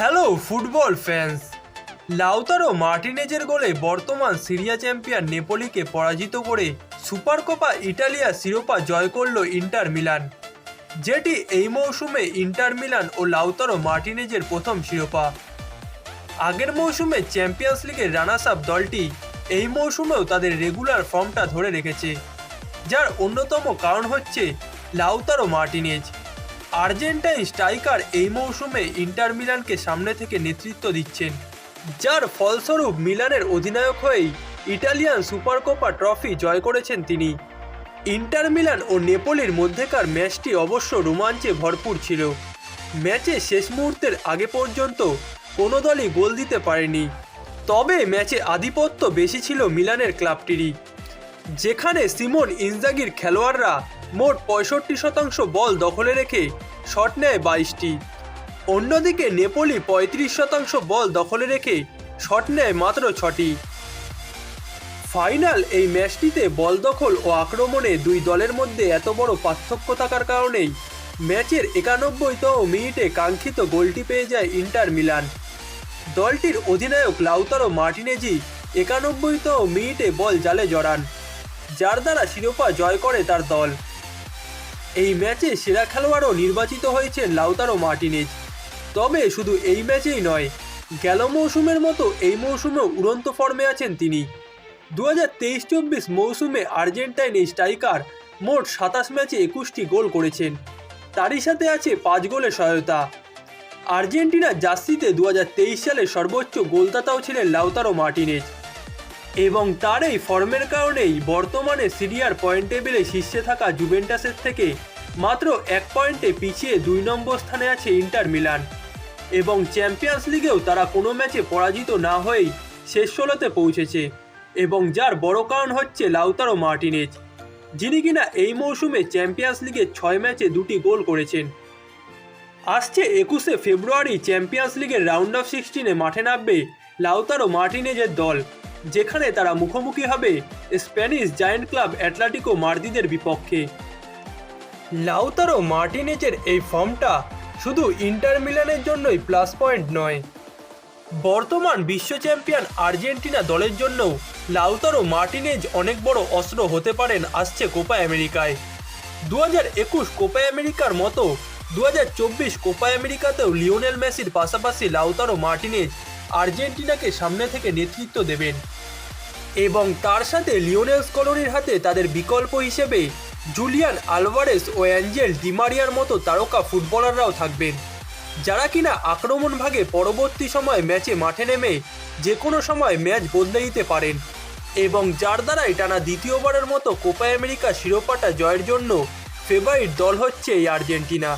Hello football fans Lautaro মার্টিনেজের গোলে বর্তমান সিরিয়া চ্যাম্পিয়ন নেপোলিকে পরাজিত করে সুপার কোপা ইটালিয়া শিরোপা জয় করল ইন্টার মিলান। যেটি এই মৌসুমে ইন্টার মিলান ও লাউতারো মার্টিনেজের প্রথম শিরোপা। আগের মৌসুমে চ্যাম্পিয়ন্স লিগের রানার্স আপ দলটি এই মৌসুমেও তাদের রেগুলার ফর্মটা ধরে রেখেছে, যার অন্যতম কারণ হচ্ছে লাউতারো মার্টিনেজ। আর্জেন্টাইন স্ট্রাইকার এই মৌসুমে ইন্টার মিলানকে সামনে থেকে নেতৃত্ব দিচ্ছেন, যার ফলস্বরূপ মিলানের অধিনায়ক হয়েই ইটালিয়ান সুপার কোপা ট্রফি জয় করেছেন তিনি। ইন্টার মিলান ও নেপোলির মধ্যেকার ম্যাচটি অবশ্য রোমাঞ্চে ভরপুর ছিল। ম্যাচে শেষ মুহূর্তের আগে পর্যন্ত কোনো দলই গোল দিতে পারেনি। তবে ম্যাচে আধিপত্য বেশি ছিল মিলানের ক্লাবটিরই। যেখানে সিমন ইনজাগির খেলোয়াড়রা মোট পঁয়ষট্টি শতাংশ বল দখলে রেখে শট নেয় বাইশটি। অন্যদিকে নেপোলি পঁয়ত্রিশ শতাংশ বল দখলে রেখে শট নেয় মাত্র ছটি। ফাইনাল এই ম্যাচটিতে বল দখল ও আক্রমণে দুই দলের মধ্যে এত বড় পার্থক্য থাকার কারণেই ম্যাচের একানব্বইতম মিনিটে কাঙ্ক্ষিত গোলটি পেয়ে যায় ইন্টার মিলান। দলটির অধিনায়ক লাউতারো মার্টিনেজি একানব্বইতম মিনিটে বল জালে জড়ান, যার দ্বারা শিরোপা জয় করে তার দল। এই ম্যাচে সেরা খেলোয়াড়ও নির্বাচিত হয়েছেন লাউতারো মার্টিনেজ। তবে শুধু এই ম্যাচেই নয়, গেল মৌসুমের মতো এই মৌসুমেও উড়ন্ত ফর্মে আছেন তিনি। দু হাজার তেইশ চব্বিশ মৌসুমে আর্জেন্টাইন এই স্ট্রাইকার মোট সাতাশ ম্যাচে একুশটি গোল করেছেন। তারই সাথে আছে পাঁচ গোলের সহায়তা। আর্জেন্টিনা জার্সিতে দু সালে সর্বোচ্চ গোলদাতাও ছিলেন লাউতারো মার্টিনেজ। এবং তার এই ফর্মের কারণেই বর্তমানে সিরিয়ার পয়েন্ট টেবিলে শীর্ষে থাকা জুভেন্টাসের থেকে মাত্র এক পয়েন্টে পিছিয়ে দুই নম্বর স্থানে আছে ইন্টার মিলান। এবং চ্যাম্পিয়ন্স লিগেও তারা কোনো ম্যাচে পরাজিত না হয়েই শেষ ষোলোতে পৌঁছেছে এবং যার বড় কারণ হচ্ছে লাউতারো মার্টিনেজ, যিনি কিনা এই মৌসুমে চ্যাম্পিয়ন্স লিগে ছয় ম্যাচে দুটি গোল করেছেন। আসছে একুশে ফেব্রুয়ারি চ্যাম্পিয়ন্স লিগের রাউন্ড অফ সিক্সটিনে মাঠে নামবে লাউতারো মার্টিনেজের দল। যেখানে তারা মুখোমুখি হবে স্প্যানিশ জায়ান্ট ক্লাব অ্যাটলাটিকো মার্দিদের বিপক্ষে। লাউতারো মার্টিনেজের এই ফর্মটা শুধু ইন্টার মিলানের জন্যই প্লাস পয়েন্ট নয়। বর্তমান বিশ্ব চ্যাম্পিয়ন আর্জেন্টিনা দলের জন্যও লাউতারো মার্টিনেজ অনেক বড় অস্ত্র হতে পারেন আসছে কোপা আমেরিকায়। দু হাজার একুশ কোপা আমেরিকার মতো দু হাজার চব্বিশ কোপা আমেরিকাতেও লিওনেল মেসির পাশাপাশি লাউতারো মার্টিনেজ আর্জেন্টিনাকে সামনে থেকে নেতৃত্ব দেবেন। এবং তার সাথে লিওনেল স্কলোরির হাতে তাদের বিকল্প হিসেবে জুলিয়ান আলভারেস ও অ্যাঞ্জেল ডিমারিয়ার মতো তারকা ফুটবলাররাও থাকবেন। যারা কিনা আক্রমণ ভাগে পরবর্তী সময় ম্যাচে মাঠে নেমে যে কোনো সময় ম্যাচ বদলে দিতে পারেন। এবং যার দ্বারাই টানা দ্বিতীয়বারের মতো কোপা আমেরিকা শিরোপাটা জয়ের জন্য ফেভারিট দল হচ্ছে এই আর্জেন্টিনা।